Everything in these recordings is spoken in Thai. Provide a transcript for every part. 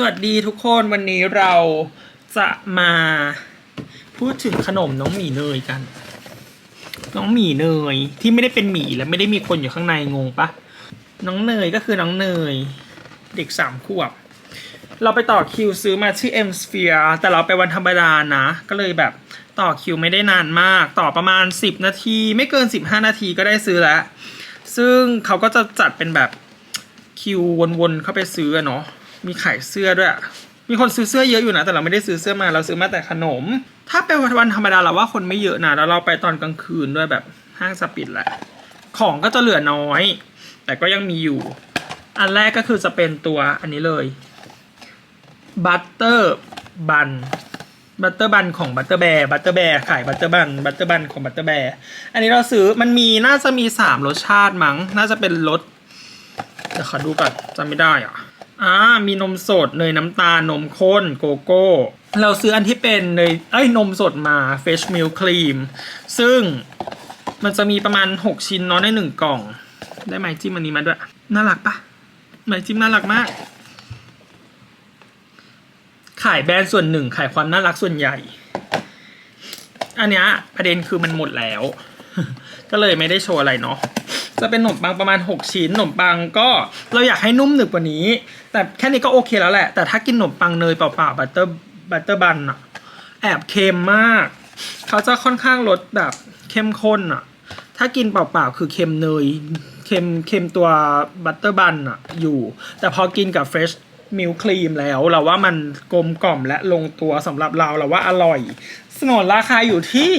สวัสดีทุกคนวันนี้เราจะมาพูดถึงขนมน้องหมีเนยกัน น้องหมีเนยที่ไม่ได้เป็นหมีและไม่ได้มีคนอยู่ข้างในงงปะน้องเนยก็คือน้องเนย เด็กสามขวบ เราไปต่อคิวซื้อมาที่ M Sphere แต่เราไปวันธรรมดานะ ก็เลยแบบต่อคิวไม่ได้นานมาก ต่อประมาณ 10 นาที ไม่เกิน 15 นาทีก็ได้ซื้อแล้ว ซึ่งเขาก็จะจัดเป็นแบบคิววนๆเข้าไปซื้อเนาะ มีขายเสื้อด้วย มีคนซื้อเสื้อเยอะอยู่นะ แต่เราไม่ได้ซื้อเสื้อมา เราซื้อมาแต่ขนม ถ้าเป็นวันธรรมดาเราว่าคนไม่เยอะนะ แล้วเราไปตอนกลางคืนด้วยแบบห้างสปิดแหละ ของก็จะเหลือน้อย แต่ก็ยังมีอยู่ อันแรกก็คือจะเป็นตัวอันนี้เลย บัตเตอร์บันบัตเตอร์บันของบัตเตอร์แบร์บัตเตอร์แบร์ขายบัตเตอร์บันบัตเตอร์บันของบัตเตอร์แบร์อันนี้เราซื้อมันมีน่าจะมีสามรสชาติมั้ง น่าจะเป็นรสเดี๋ยวขอดูก่อนจำไม่ได้อะ อ่ามีนมสดเนยน้ำตาลนมข้นโกโก้ เราซื้ออันที่เป็นเนยเอ้ยนมสดมา Fresh Milk Cream ซึ่งมันจะมีประมาณ 6 ชิ้นเนาะในหนึ่งกล่อง ได้ไหมจิ้มอันนี้มาด้วย น่ารักปะไหมจิ้มน่ารักมาก ขายแบรนด์ส่วนหนึ่งขายความน่ารักส่วนใหญ่ อันเนี้ยประเด็นคือมันหมดแล้ว ก็เลยไม่ได้โชว์อะไรเนาะ จะเป็นขนมปังประมาณ 6 ชิ้นขนมปังก็เราอยากให้นุ่มหนึบกว่านี้ แต่แค่นี้ก็โอเคแล้วแหละ แต่ถ้ากินขนมปังเนยเปล่าๆบัตเตอร์บัตเตอร์บันอะแอบเค็มมาก เขาจะค่อนข้างรสแบบเข้มข้นอะถ้ากินเปล่าๆคือเค็มเนยเค็มเค็มตัวบัตเตอร์บันอะอยู่ แต่พอกินกับเฟรชมิลครีมแล้วเราว่ามันกลมกล่อมและลงตัวสำหรับเราเราว่าอร่อย สนนราคาอยู่ที่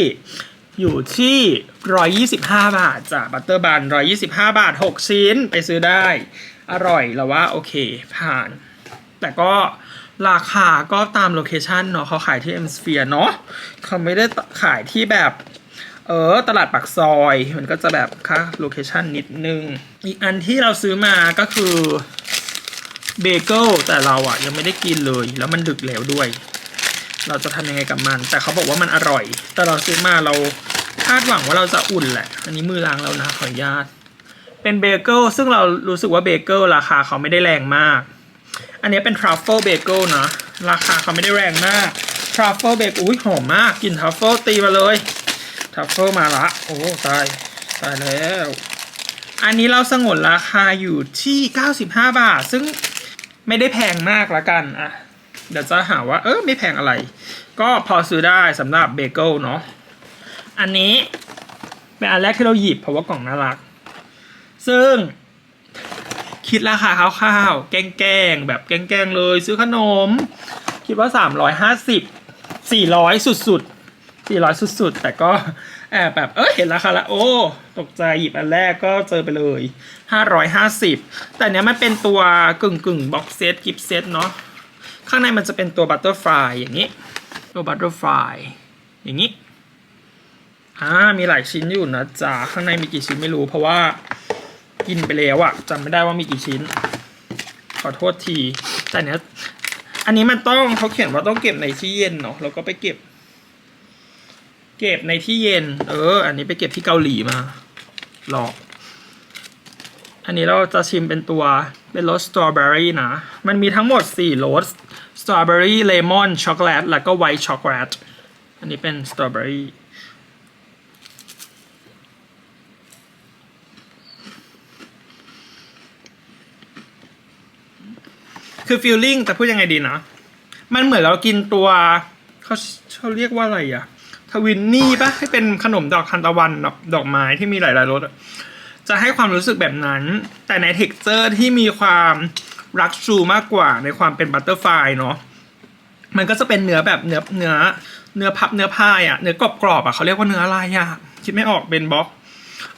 อยู่ที่ 125 บาทจ้ะบัตเตอร์บัน 125 บาท 6 ชิ้นไปซื้อได้ อร่อยแล้วว่าโอเคผ่าน แต่ก็ราคาก็ตามโลเคชันเนาะเขาขายที่ M Sphere เนาะเขาไม่ได้ขายที่แบบ เออ ตลาดปักซอย มันก็จะแบบค่าโลเคชันนิดนึง อีกอันที่เราซื้อมาก็คือเบเกิลแต่เราอะยังไม่ได้กินเลย แล้วมันดึกแล้วด้วย เราจะทำยังไงกับมัน แต่เขาบอกว่ามันอร่อย แต่เราซื้อมาเราคาดหวังว่าเราจะอุ่นแหละ อันนี้มือล้างแล้วนะขออนุญาต เป็นเบเกิลซึ่งเรารู้สึกว่าเบเกิลราคาเขาไม่ได้แรงมาก อันนี้เป็นทรัฟเฟิลเบเกิลนะราคาเขาไม่ได้แรงมากทรัฟเฟิลเบเกิลอุ้ยหอมมากกลิ่นทรัฟเฟิลตีมาเลยทรัฟเฟิลมาละโอ้ตายตายแล้ว อันนี้เราสงวนราคาอยู่ที่ 95 บาท ซึ่งไม่ได้แพงมากละกันอะ เดี๋ยวจะหาว่าเออไม่แพงอะไร ก็พอซื้อได้สำหรับเบเกิลเนาะอันนี้เป็นอันแรกที่เราหยิบเพราะว่ากล่องน่ารัก ซึ่งคิดราคาคร่าวๆแกล้งๆแบบแกล้งๆเลยซื้อขนม คิดว่า 350 400 สุดๆ 400 สุดๆ แต่ก็แอบแบบ เออเห็นราคาละโอ้ตกใจหยิบอันแรกก็เจอไปเลย 550 แต่เนี้ยมันเป็นตัวกึ่งกึ่งบ็อกเซตกิฟเซตเนาะ ข้างในมันจะเป็นตัวบัตเตอร์ฟลายอย่างนี้ ตัวบัตเตอร์ฟลายอย่างนี้อ่ามีหลายชิ้นอยู่นะจ๊ะข้างในมีกี่ชิ้นไม่รู้ เพราะว่ากินไปแล้วอะจำไม่ได้ว่ามีกี่ชิ้น ขอโทษที แต่เนี้ยอันนี้มันต้องเขาเขียนว่าต้องเก็บในที่เย็นเนาะเราก็ไปเก็บ เก็บในที่เย็น เออ อันนี้ไปเก็บที่เกาหลีมาหลอก อันนี้เราจะชิมเป็นตัวเป็นรสสตรอเบอรี่นะ มันมีทั้งหมด4รส สตรอเบอรี่เลมอนช็อกโกแลตแล้วก็ไวท์ช็อกโกแลตอันนี้เป็นสตรอเบอรี่คือฟีลลิ่งแต่พูดยังไงดีนะ มันเหมือนเรากินตัวเขาเขาเรียกว่าอะไรอะทวินนี่ปะให้เป็นขนมดอกทานตะวันดอกดอกไม้ที่มีหลายๆรสอะจะให้ความรู้สึกแบบนั้น แต่ในเท็กเจอร์ที่มีความ รักชูมากกว่าในความเป็นบัตเตอร์ไฟเนาะมันก็จะเป็นเนื้อแบบเนื้อเนื้อเนื้อพับเนื้อพายอะเนื้อกรอบๆอะเขาเรียกว่าเนื้ออะไรอะคิดไม่ออกเป็นบล็อก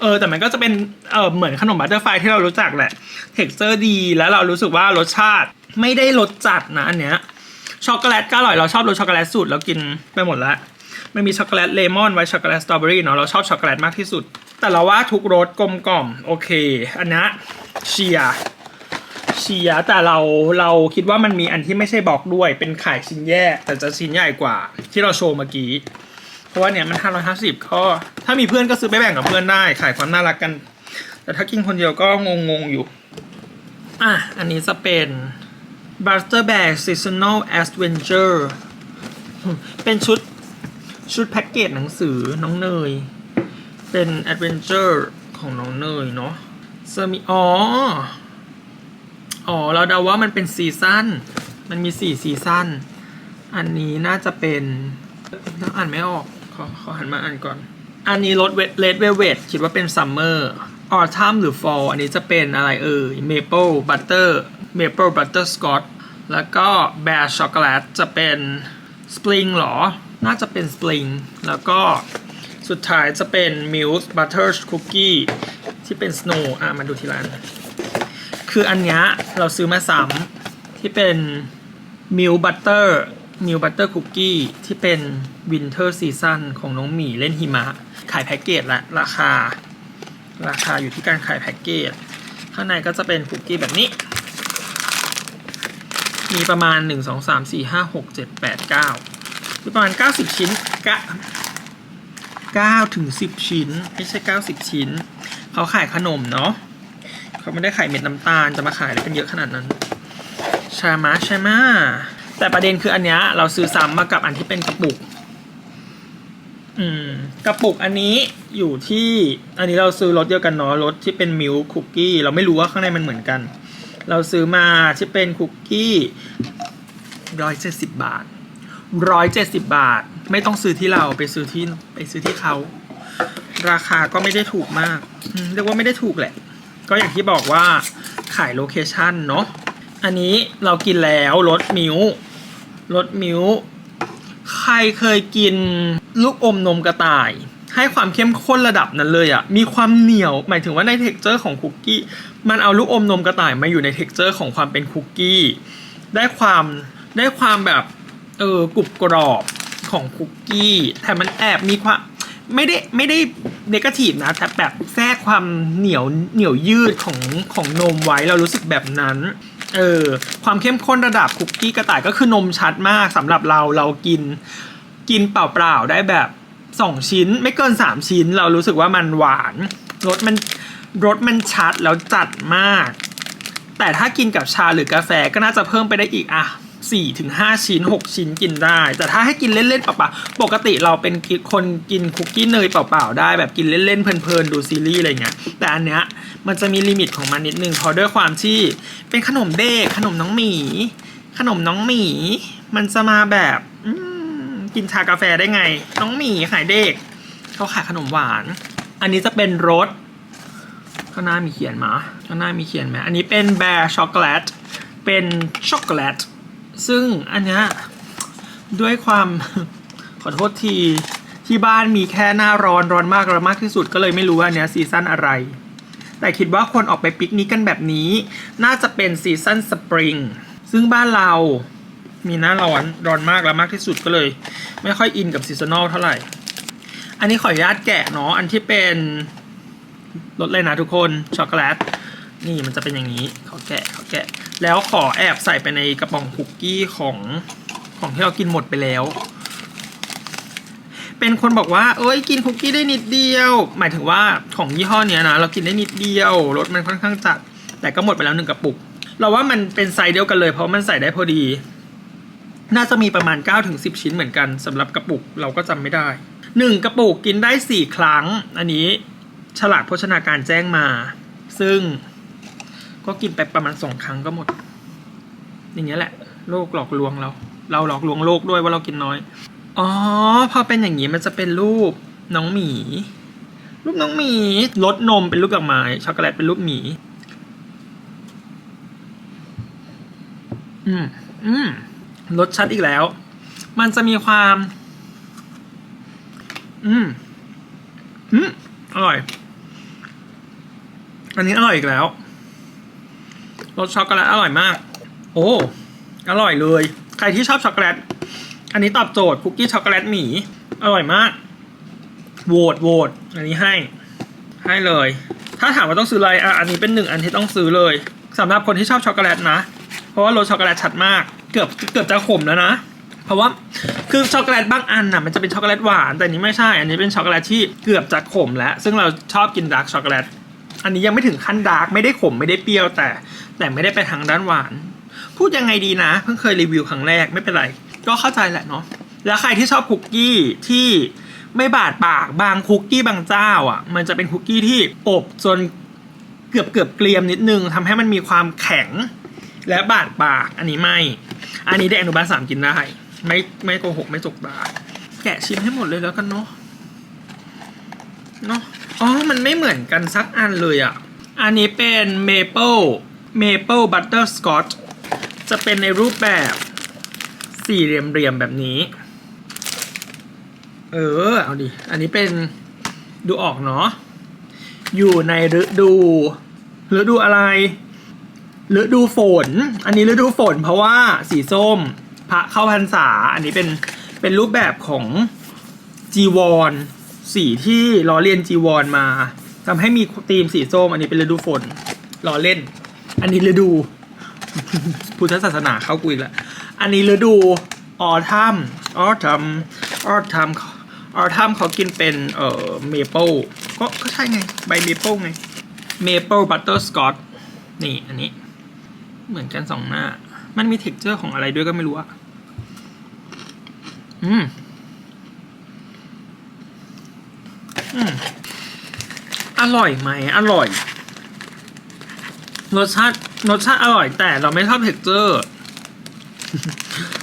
เออแต่มันก็จะเป็นเออเหมือนขนมบัตเตอร์ไฟที่เรารู้จักแหละเท็กเจอร์ดีแล้วเรารู้สึกว่ารสชาติไม่ได้รสจัดนะอันเนี้ยช็อกโกแลตก็อร่อยเราชอบรสช็อกโกแลตสูตรเรากินไปหมดแล้วมันมีช็อกโกแลตเลมอนไว้ช็อกโกแลตสตรอเบอรี่เนาะเราชอบช็อกโกแลตมากที่สุด แต่เราว่าทุกรสกลมกล่อมโอเค อันนี้เชียร์ เชียร์แต่เราเราคิดว่ามันมีอันที่ไม่ใช่บอกด้วย เป็นขายชิ้นแยก แต่จะชิ้นใหญ่กว่า ที่เราโชว์เมื่อกี้ เพราะว่าเนี่ยมันห้าร้อยห้าสิบก็ถ้ามีเพื่อนก็ซื้อไปแบ่งกับเพื่อนได้ ขายความน่ารักกัน แต่ถ้ากินคนเดียวก็งงงอยู่ อะ อันนี้จะเป็น Buster Bear Seasonal Adventure เป็นชุดชุดแพ็กเกจหนังสือน้องเนย เป็น Adventure ของน้องเนยเนาะเซอร์มีอ๋อ อ๋อ เราเดาว่ามันเป็นซีซั่น มันมีสี่ซีซั่น อันนี้น่าจะเป็นต้องอ่านไม่ออก ขอขอหันมาอ่านก่อน อันนี้รถเลดเวเวทคิดว่าเป็นซัมเมอร์ ออทัมหรือฟอลอันนี้จะเป็นอะไรเอ่ยเมเปิลบัตเตอร์ เมเปิลบัตเตอร์สกอต แล้วก็แบร์ช็อกโกแลตจะเป็นสปริงหรอ น่าจะเป็นสปริง แล้วก็สุดท้ายจะเป็นมิลส์บัตเตอร์คุกกี้ที่เป็นสโนว์อะมาดูทีละอัน คืออันเนี้ยเราซื้อมาซ้ำที่เป็นมิลบัตเตอร์มิลบัตเตอร์คุกกี้ที่เป็นวินเทอร์ซีซั o นของน้องหมีเล่นหิมะ ขายแพ็กเกจละราคา ราคาอยู่ที่การขายแพ็กเกจ ข้างในก็จะเป็นคุกกี้แบบนี้ มีประมาณ 1 2 3 4 5 6 7 8 9มีประมาณ 90 ชิ้นกะ9ถึง 10 ชิ้น ไม่ใช่ 90 ชิ้น เขาขายขนมเนาะ เขาไม่ได้ขายเม็ดน้ำตาลจะมาขายอะไรกันเยอะขนาดนั้นใช่ไหมใช่ไหมแต่ประเด็นคืออันเนี้ยเราซื้อซ้ำมากับอันที่เป็นกระปุก อืม กระปุกอันนี้อยู่ที่ อันนี้เราซื้อรสเดียวกันเนาะรสที่เป็นมิลคุกกี้เราไม่รู้ว่าข้างในมันเหมือนกัน เราซื้อมาที่เป็นคุกกี้ร้อยเจ็ดสิบบาทร้อยเจ็ดสิบบาท ไม่ต้องซื้อที่เราไปซื้อที่ไปซื้อที่เขา ราคาก็ไม่ได้ถูกมากเรียกว่าไม่ได้ถูกแหละ ก็อย่างที่บอกว่าขายโลเคชันเนาะอันนี้เรากินแล้วรสมิวรสมิวใครเคยกินลูกอมนมกระต่าย ให้ความเข้มข้นระดับนั้นเลยอะ่ะมีความเหนียวหมายถึงว่าในเท็กเจอร์ของคุกกี้มันเอาลูกอมนมกระต่ายมาอยู่ในเท็กเจอร์ของความเป็นคุกกี้ได้ความได้ความแบบเออกรุบกรอบของคุกกี้แต่มันแอบมีความ ไม่ได้ไม่ได้เนกาทีฟนะ แต่แบบแทรกความเหนียวเหนียวยืดของของนมไว้เรารู้สึกแบบนั้นเออความเข้มข้นระดับคุกกี้กระต่ายก็คือนมชัดมากสำหรับเราเรากิน กินเปล่าๆได้แบบสองชิ้น ไม่เกินสามชิ้น เรารู้สึกว่ามันหวานรสมันรสมันชัดแล้วจัดมาก แต่ถ้ากินกับชาหรือกาแฟก็น่าจะเพิ่มไปได้อีกอะ สี่ถึงห้าชิ้นหกชิ้นกินได้ แต่ถ้าให้กินเล่นๆเปล่าๆปกติเราเป็นคนกินคุกกี้เนยเปล่าๆได้แบบกินเล่นๆเพลินๆดูซีรีส์อะไรเงี้ยแต่อันเนี้ยมันจะมีลิมิตของมันนิดนึงเพราะด้วยความที่เป็นขนมเด็กขนมน้องหมี ขนมน้องหมี มันจะมาแบบกินชากาแฟได้ไง น้องหมีขายเด็กเขาขายขนมหวาน อันนี้จะเป็นรสข้างหน้ามีเขียนมาข้างหน้ามีเขียนไหมอันนี้เป็นแบร์ช็อกโกแลตเป็นช็อกโกแลต ซึ่งอันเนี้ยด้วยความ ขอโทษทีที่บ้านมีแค่หน้าร้อนร้อนมากร้อนมากที่สุดก็เลยไม่รู้ว่านเนี้ยซีซั่นอะไร แต่คิดว่าคนออกไปปิกนิกกันแบบนี้ น่าจะเป็นซีซั่นสปริงซึ่งบ้านเรามีหน้าร้อนร้อนมากแล้วมากที่สุดก็เลย ไม่ค่อยอินกับซีซันอลเท่าไหร่ อันนี้ขออนุญาตแกะเนาะอันที่เป็นรสเลยนะทุกคนช็อกโกแลต นี่มันจะเป็นอย่างนี้เขอแกะเขอแกะ แล้วขอแอบใส่ไปในกระป๋องคุกกี้ของของที่เรากินหมดไปแล้ว เป็นคนบอกว่า เอ้ยกินคุกกี้ได้นิดเดียว หมายถึงว่าของยี่ห้อเนี้ยนะเรากินได้นิดเดียวรสมันค่อนข้างจัด แต่ก็หมดไปแล้วหนึ่งกระปุก เราว่ามันเป็นไซส์เดียวกันเลย เพราะมันใส่ได้พอดี น่าจะมีประมาณ 9-10ถึง10ชิ้นเหมือนกันสำหรับกระปุกเราก็จำไม่ได้1กระปุกกินได้4ครั้ง อันนี้ฉลากโภชนาการแจ้งมา ซึ่ง ก็กินไปประมาณ2ครั้งก็หมด อย่างเงี้ยแหละโลกหลอกลวงเรา เราหลอกลวงโลกด้วยว่าเรากินน้อย อ๋อ พอเป็นอย่างนี้มันจะเป็นรูปน้องหมี รูปน้องหมีรสนมเป็นรูปดอกไม้ช็อกโกแลตเป็นรูปหมี อืมอืมรสชัดอีกแล้ว มันจะมีความ อืมอืมอร่อย อันนี้อร่อยอีกแล้ว สช็อกโกแลตอร่อยมาก โอ้อร่อยเลย ใครที่ชอบช็อกโกแลตอันนี้ตอบโจทย์คุกกี้ช็อกโกแลตหมีอร่อยมากโหวตโหวตอันนี้ให้ ให้เลย ถ้าถามว่าต้องซื้ออะไรอะอันนี้เป็นหนึ่งอันที่ต้องซื้อเลยสำหรับคนที่ชอบช็อกโกแลตนะ เพราะว่ารสช็อกโกแลตชัดมาก เกือบเกือบจะขมแล้วนะ เพราะว่าคือช็อกโกแลตบางอันน่ะมันจะเป็นช็อกโกแลตหวานแต่อันนี้ไม่ใช่ อันนี้เป็นช็อกโกแลตที่เกือบจะขมแล้ว ซึ่งเราชอบกินดาร์กช็อกโกแลต อันนี้ยังไม่ถึงขั้นดาร์กไม่ได้ขมไม่ได้เปรี้ยวแต่ แต่ไม่ได้ไปทางด้านหวาน พูดยังไงดีนะ เพิ่งเคยรีวิวครั้งแรกไม่เป็นไร ก็เข้าใจแหละเนาะแล้วใครที่ชอบคุกกี้ที่ไม่บาดปากบางคุกกี้บางเจ้าอะ มันจะเป็นคุกกี้ที่อบจนเกือบเกือบเกรียมนิดนึงทำให้มันมีความแข็งและบาดปากอันนี้ไม่ อันนี้เด็กอนุบาลสามกินได้ ไม่ไม่โกหกไม่จกตาแกะชิมให้หมดเลยแล้วกันเนาะ เนาะอ๋อ มันไม่เหมือนกันสักอันเลยอะ อันนี้เป็นเมเปิลเมเปิลบัตเตอร์สกอตจะเป็นในรูปแบบสี่เหลี่ยมๆแบบนี้ เออ เอาดิ อันนี้เป็นดูออกเนาะ อยู่ในฤดูฤดูอะไรฤดูฝน อันนี้ฤดูฝนเพราะว่าสีส้มพระเข้าพรรษา อันนี้เป็นเป็นรูปแบบของจีวร สีที่ล้อเลียนจีวรมาทำให้มีธีมสีส้ม อันนี้เป็นฤดูฝนล้อเล่น อันนี้ฤดู พุทธศาสนาเข้ากุยล้วอันนี้ฤดูออทัมออทัมออทัมออทัมเขากินเป็นเอ่อเมเปิลก็ก็ใช่ไง ใบเมเปิลไงเมเปิลบัตเตอร์สกอตนี่อันนี้ เหมือนกันสองหน้า มันมีเท็กเจอร์ของอะไรด้วยก็ไม่รู้อะอืม อร่อยไหมอร่อย รสชาติรสชาติอร่อยแต่เราไม่ชอบเท็กเจอร์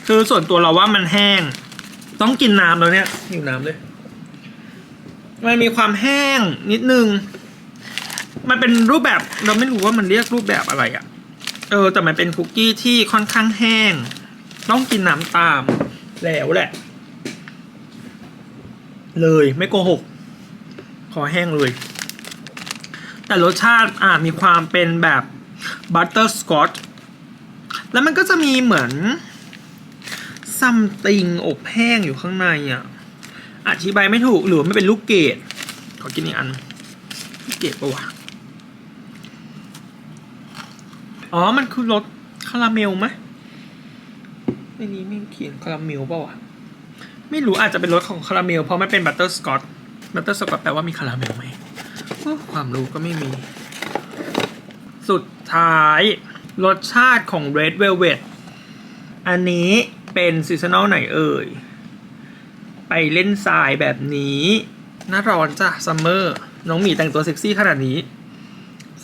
คือส่วนตัวเราว่ามันแห้ง ต้องกินน้ำแล้วเนี่ยหิวน้ำเลย มันมีความแห้งนิดนึง มันเป็นรูปแบบเราไม่รู้ว่ามันเรียกรูปแบบอะไรอะ่ะ เออ แต่มันเป็นคุกกี้ที่ค่อนข้างแห้ง ต้องกินน้ำตามแล้วแหละ เลยไม่โกหก อแห้งเลย แต่รสชาติอ่ามีความเป็นแบบบัตเตอร์สกอตแล้วมันก็จะมีเหมือนซัมติงอบแห้งอยู่ข้างในอะอธิบายไม่ถูกหรือไม่เป็นลูกเกดขอกินอีกอันลูกเกดปะวะอ๋อ มันคือรสคาราเมลไหมในนี้ไม่เขียนคาราเมลปล่าวะ ไม่รู้อาจจะเป็นรสของคาราเมลเพราะมันเป็นบัตเตอร์สกอต บัตเตอร์สกอตแปลว่ามีคาราเมลไหมความรู้ก็ไม่มี สุดท้าย รสชาติของ Red Velvet อันนี้เป็นซีซันอลไหนเอ่ย ไปเล่นทรายแบบนี้หน่าร้อนจ้ะซัมเมอร์ น้องหมีแต่งตัวเซ็กซี่ขนาดนี้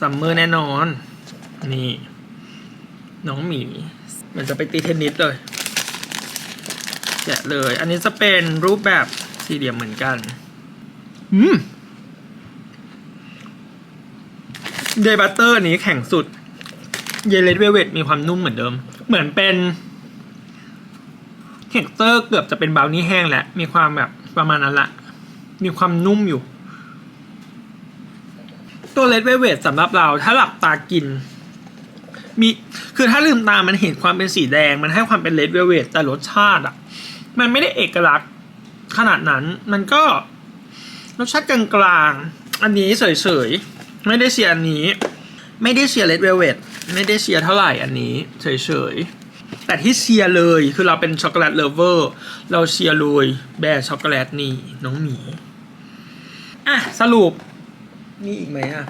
ซัมเมอร์แน่นอน นี่ น้องหมีเหมันจะไปตีเทนนิสเลยแกะเลย อันนี้จะเป็นรูปแบบสี่เหลี่ยมเหมือนกัน เดย์บัตเตอร์นี้แข็งสุด เยเลดเวเวตมีความนุ่มเหมือนเดิม เหมือนเป็นเท็กเตอร์เกือบจะเป็นบราวนี่แห้งแหล้วมีความแบบประมาณนั้นละ มีความนุ่มอยู่ ตัวเลดเวเวตสำหรับเราถ้าหลับตากิน มีคือถ้าลืมตามันเห็นความเป็นสีแดง มันให้ความเป็นเลดเวเวตแต่รสชาติอะ มันไม่ได้เอกลักษณ์ขนาดนั้น มันก็ รสชาติกลางๆ อันนี้เฉยๆ ไม่ได้เชียอันนี้ ไม่ได้เชียเลดเวลเวตไม่ได้เชียเท่าไหร่อันนี้เฉยๆ แต่ที่เชียเลยคือเราเป็นช็อกโกแลตเลเวอร์ เราเชียเลยแบร์ช็อกโกแลตนี่น้องหมีอะสรุปมีอีกไหมอะ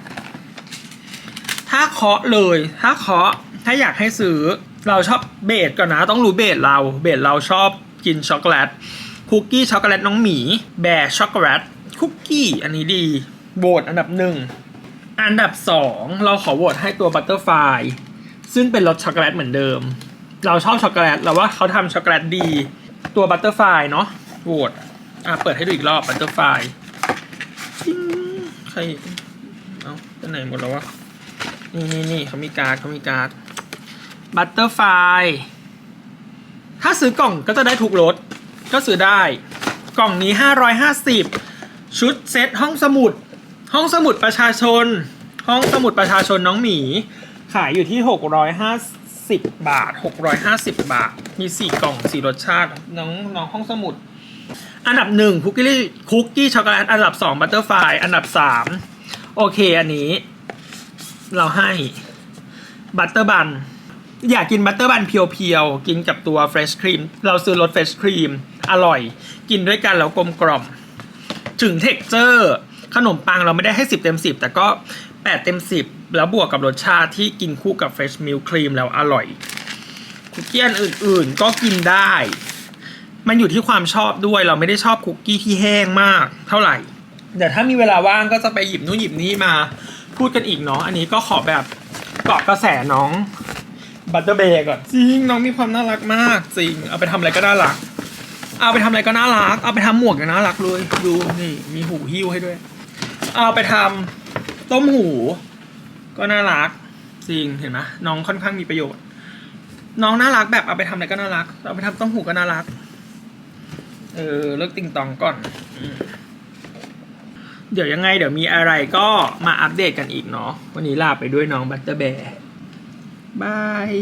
ถ้าเคาะเลย ถ้าเคาะถ้าอยากให้ซื้อเราชอบเบสก่อนนะ ต้องรู้เบสเรา เบสเราชอบกินช็อกโกแลตคุกกี้ช็อกโกแลตน้องหมี แบร์ช็อกโกแลต คุกกี้อันนี้ดีโหวตอันดับหนึ่ง อันดับสองเราขอโหวตให้ตัวบัตเตอร์ไฟซึ่งเป็นรสช็อกโกแลตเหมือนเดิม เราชอบช็อกโกแลตเราว่าเขาทำช็อกโกแลตดี ตัวบัตเตอร์ไฟเนาะโหวตอะเปิดให้ดูอีกรอบบัตเตอร์ไฟใครเอาไปไหนหมดแล้ววะนี่นี่นี่เขามีการ์ดเขามีการ์ดบัตเตอร์ไฟถ้าซื้อกล่องก็จะได้ทุกรสก็ซื้อได้ กล่องนี้ 550 ชุดเซตห้องสมุด ห้องสมุดประชาชน ห้องสมุดประชาชนน้องหมี ขายอยู่ที่ 650 บาท 650 บาท มี 4 กล่อง 4 รสชาติ น้องน้องห้องสมุด อันดับหนึ่งคุกกี้คุกกี้ช็อกโกแลต อันดับ 2 บัตเตอร์ไฟอันดับ 3 โอเค อันนี้ เราให้บัตเตอร์บันอยากกินบัตเตอร์บันเพียวๆ กินกับตัวเฟรชครีม เราซื้อรสเฟรชครีม อร่อย กินด้วยกันแล้วกลมกล่อม ถึงเท็กเจอร์ขนมปังเราไม่ได้ให้ 10 เต็ม 10 แต่ก็ 8 เต็ม 10 แล้วบวกกับรสชาติที่กินคู่กับเฟรชมิลครีมแล้วอร่อยคุกกี้อันอื่นๆ ก็กินได้ มันอยู่ที่ความชอบด้วยเราไม่ได้ชอบคุกกี้ที่แห้งมาก เท่าไหร่เดี๋ยวถ้ามีเวลาว่างก็จะไปหยิบนู่นหยิบนี่มา พูดกันอีกเนาะอันนี้ก็ขอแบบเกาะกระแสน้องบัตเตอร์เบย์ก่อนจริงน้องมีความน่ารักมากจริงเอาไปทำอะไรก็น่ารัก เอาไปทำอะไรก็น่ารัก เอาไปทำหมวกก็น่ารักเลยดูนี่มีหูหิ้วให้ด้วย เอาไปทำต้มหู ก็น่ารักจริงเห็นไหมน้องค่อนข้างมีประโยชน์ น้องน่ารักแบบเอาไปทำอะไรก็น่ารัก เอาไปทำต้มหูก็น่ารัก เออเลิกติงตองก่อนอืมเดี๋ยวยังไง เดี๋ยวมีอะไรก็มาอัปเดตกันอีกเนาะวันนี้ลาไปด้วยน้องบัตเตอร์แบร์บาย